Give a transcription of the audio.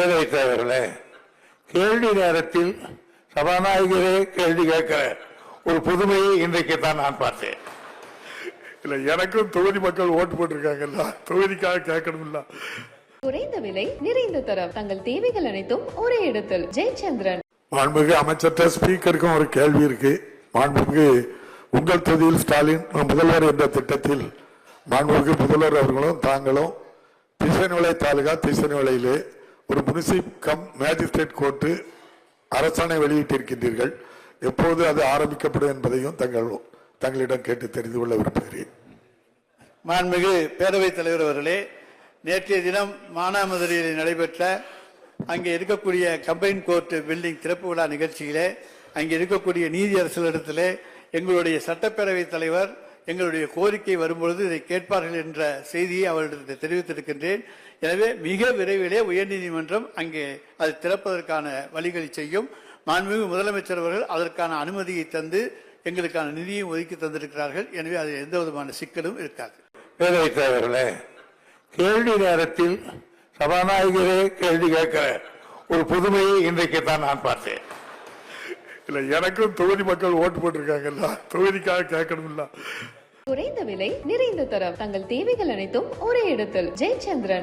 பேரவைத் தலைவர்களே கேள்வி நேரத்தில் சபாநாயகரே கேள்வி கேட்கிற ஒரு புதுமையை இன்றைக்கு தான் நான் பார்த்தேன். இல்ல எனக்கும் தொகுதி மக்கள் ஓட்டு போட்டிருக்காங்கல்ல தொகுதிக்காக கேட்கணும்ல. குறைந்த விலை நிறைந்த தரம் தங்கள் தேவைகள் அனைத்தும் ஒரே இடத்தில். ஜெயச்சந்திரன். மாண்புமிகு அமைச்சர்கிட்ட ஸ்பீக்கருக்கும் ஒரு கேள்வி இருக்கு. மாண்புமிகு உங்கள் தொகுதியில் ஸ்டாலின் முதல்வர் என்ற திட்டத்தில் மாண்புமிகு முதல்வர் அவர்களும் தாங்களும் திசைநிலை தாலுகா திசைநிலையிலே ஒரு முனிசிப் கம் மேஜிஸ்ட்ரேட் கோர்ட்டு அரசாணை வெளியிட்டிருக்கின்றீர்கள். எப்போது அது ஆரம்பிக்கப்படும் என்பதையும் தங்கள் தங்களிடம் கேட்டு தெரிந்து கொள்ள விரும்புகிறேன். மாண்புமிகு பேரவைத் தலைவர் அவர்களே நேற்றைய தினம் மானாமதுரையில் நடைபெற்ற அங்கே இருக்கக்கூடிய கம்பைன் கோர்ட் பில்டிங் திறப்பு விழா நிகழ்ச்சியிலே அங்கே இருக்கக்கூடிய நீதியரசர்களிடத்திலே எங்களுடைய சட்டப்பேரவைத் தலைவர் எங்களுடைய கோரிக்கை வரும்பொழுது இதை கேட்பார்கள் என்ற செய்தியை அவர்களிடத்தில் தெரிவித்திருக்கின்றேன். எனவே மிக விரைவிலே உயர்நீதிமன்றம் அங்கே அது திறப்பதற்கான வழிகளை செய்யும். மாண்புமிகு முதலமைச்சர் அவர்கள் அதற்கான அனுமதியை தந்து எங்களுக்கான நிதியை ஒதுக்கி தந்திருக்கிறார்கள். எனவே அதில் எந்த விதமான சிக்கலும் இருக்காது. வேதவைத்தவர்களே கேள்வி நேரத்தில் சபாநாயகரே கேள்வி கேட்கிற ஒரு புதுமையை இன்றைக்கு தான் நான் பார்த்தேன். இல்ல எனக்கும் தொகுதி மக்கள் ஓட்டு போட்டிருக்காங்கல்ல. தொகுதிக்காக கேட்கணும்ல. குறைந்த விலை நிறைந்த தரம். தங்கள் தேவைகள் அனைத்தும் ஒரே இடத்தில். ஜெயச்சந்திரன்.